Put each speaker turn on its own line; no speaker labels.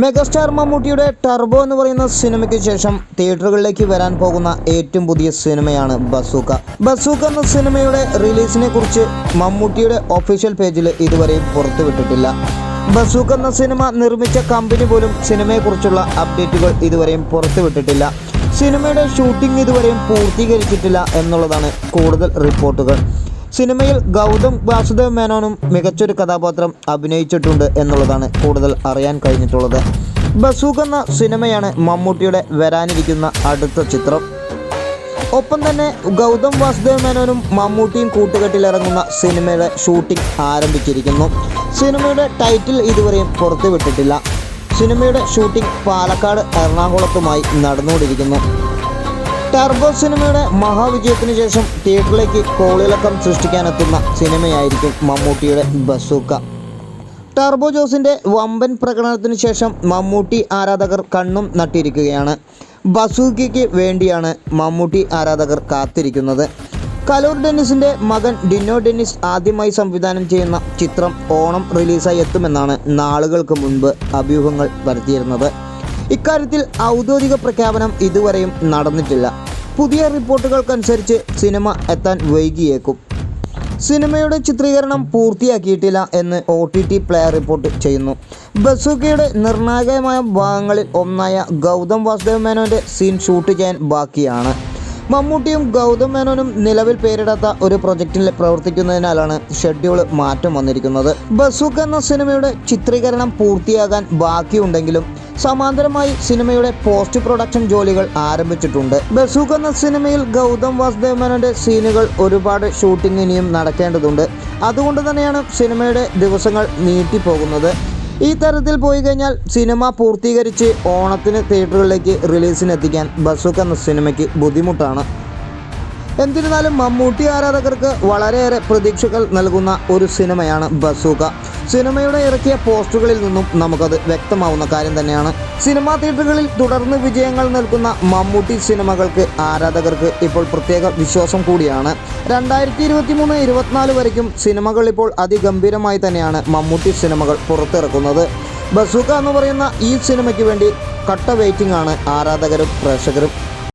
Megastar മമ്മൂട്ടിയുടെ turbo എന്ന് പറയുന്ന സിനിമയ്ക്ക് ശേഷം തിയേറ്ററുകളിലേക്ക് വരാൻ പോകുന്ന ഏറ്റവും പുതിയ സിനിമയാണ് ബസൂക്ക. ബസൂക്ക എന്ന സിനിമയുടെ റിലീസിനെ കുറിച്ച് മമ്മൂട്ടിയുടെ ഒഫീഷ്യൽ പേജിൽ ഇതുവരെയും പുറത്തുവിട്ടിട്ടില്ല. ബസൂക്ക എന്ന സിനിമ നിർമ്മിച്ച കമ്പനി പോലും സിനിമയെക്കുറിച്ചുള്ള അപ്ഡേറ്റുകൾ ഇതുവരെയും പുറത്തുവിട്ടിട്ടില്ല. സിനിമയുടെ ഷൂട്ടിംഗ് ഇതുവരെയും പൂർത്തീകരിച്ചിട്ടില്ല എന്നുള്ളതാണ് കൂടുതൽ റിപ്പോർട്ടുകൾ. സിനിമയിൽ ഗൗതം വാസുദേവ് മേനോനും മികച്ചൊരു കഥാപാത്രം അഭിനയിച്ചിട്ടുണ്ട് എന്നുള്ളതാണ് കൂടുതൽ അറിയാൻ കഴിഞ്ഞിട്ടുള്ളത്. ബസൂക്ക് എന്ന സിനിമയാണ് മമ്മൂട്ടിയുടെ വരാനിരിക്കുന്ന അടുത്ത ചിത്രം. ഒപ്പം തന്നെ ഗൗതം വാസുദേവ് മേനോനും മമ്മൂട്ടിയും കൂട്ടുകെട്ടിലിറങ്ങുന്ന സിനിമയുടെ ഷൂട്ടിംഗ് ആരംഭിച്ചിരിക്കുന്നു. സിനിമയുടെ ടൈറ്റിൽ ഇതുവരെയും പുറത്തുവിട്ടിട്ടില്ല. സിനിമയുടെ ഷൂട്ടിംഗ് പാലക്കാട് എറണാകുളത്തുമായി നടന്നുകൊണ്ടിരിക്കുന്നു. ടർബോ സിനിമയുടെ മഹാവിജയത്തിന് ശേഷം തിയേറ്ററിലേക്ക് കോളിളക്കം സൃഷ്ടിക്കാനെത്തുന്ന സിനിമയായിരിക്കും മമ്മൂട്ടിയുടെ ബസൂക്ക. ടർബോ ജോസിന്റെ വമ്പൻ പ്രകടനത്തിന് ശേഷം മമ്മൂട്ടി ആരാധകർ കണ്ണും നട്ടിരിക്കുകയാണ്. ബസൂക്കയ്ക്ക് വേണ്ടിയാണ് മമ്മൂട്ടി ആരാധകർ കാത്തിരിക്കുന്നത്. കലൂർ ഡെന്നിസിന്റെ മകൻ ഡിന്നോ ഡെന്നിസ് ആദ്യമായി സംവിധാനം ചെയ്യുന്ന ചിത്രം ഓണം റിലീസായി എത്തുമെന്നാണ് നാളുകൾക്ക് മുൻപ് അഭ്യൂഹങ്ങൾ പരത്തിയിരുന്നത് ഇക്കാര്യത്തിൽ ഔദ്യോഗിക പ്രഖ്യാപനം ഇതുവരെയും നടന്നിട്ടില്ല. പുതിയ റിപ്പോർട്ടുകൾക്കനുസരിച്ച് സിനിമ എത്താൻ വൈകിയേക്കും. സിനിമയുടെ ചിത്രീകരണം പൂർത്തിയാക്കിയിട്ടില്ല എന്ന് O T T play report ചെയ്യുന്നു. ബസൂക്കയുടെ നിർണായകമായ ഭാഗങ്ങളിൽ ഒന്നായ ഗൗതം വാസുദേവ് മേനോന്റെ സീൻ ഷൂട്ട് ചെയ്യാൻ ബാക്കിയാണ്. മമ്മൂട്ടിയും ഗൗതം മേനോനും നിലവിൽ പേരിടാത്ത ഒരു പ്രൊജക്റ്റിൽ പ്രവർത്തിക്കുന്നതിനാലാണ് ഷെഡ്യൂൾ മാറ്റം വന്നിരിക്കുന്നത്. ബസൂക്ക് എന്ന സിനിമയുടെ ചിത്രീകരണം പൂർത്തിയാകാൻ ബാക്കിയുണ്ടെങ്കിലും സമാന്തരമായി സിനിമയുടെ പോസ്റ്റ് പ്രൊഡക്ഷൻ ജോലികൾ ആരംഭിച്ചിട്ടുണ്ട്. ബസൂഖ് എന്ന സിനിമയിൽ ഗൗതം വാസുദേവ് മേനോന്റെ സീനുകൾ ഒരുപാട് ഷൂട്ടിംഗ് ഇനിയും നടക്കേണ്ടതുണ്ട്. അതുകൊണ്ട് തന്നെയാണ് സിനിമയുടെ ദിവസങ്ങൾ നീട്ടിപ്പോകുന്നത്. ഈ തരത്തിൽ പോയി കഴിഞ്ഞാൽ സിനിമ പൂർത്തീകരിച്ച് ഓണത്തിന് തിയേറ്ററുകളിലേക്ക് റിലീസിനെത്തിക്കാൻ ബസൂക്ക എന്ന സിനിമയ്ക്ക് ബുദ്ധിമുട്ടാണ്. എന്നിരുന്നാലും മമ്മൂട്ടി ആരാധകർക്ക് വളരെയേറെ പ്രതീക്ഷകൾ നൽകുന്ന ഒരു സിനിമയാണ് ബസൂക. സിനിമയുടെ ഇറക്കിയ പോസ്റ്ററുകളിൽ നിന്നും നമുക്കത് വ്യക്തമാവുന്ന കാര്യം തന്നെയാണ്. സിനിമാ തിയേറ്ററുകളിൽ തുടർന്ന് വിജയങ്ങൾ നൽകുന്ന മമ്മൂട്ടി സിനിമകൾക്ക് ആരാധകർക്ക് ഇപ്പോൾ പ്രത്യേക വിശ്വാസം കൂടിയാണ്. രണ്ടായിരത്തി ഇരുപത്തി മൂന്ന് ഇരുപത്തിനാല് വരയ്ക്കും സിനിമകൾ ഇപ്പോൾ അതിഗംഭീരമായി തന്നെയാണ് മമ്മൂട്ടി സിനിമകൾ പുറത്തിറക്കുന്നത്. ബസൂക എന്ന് പറയുന്ന ഈ സിനിമയ്ക്ക് വേണ്ടി കട്ട വെയിറ്റിംഗ് ആണ് ആരാധകരും പ്രേക്ഷകരും.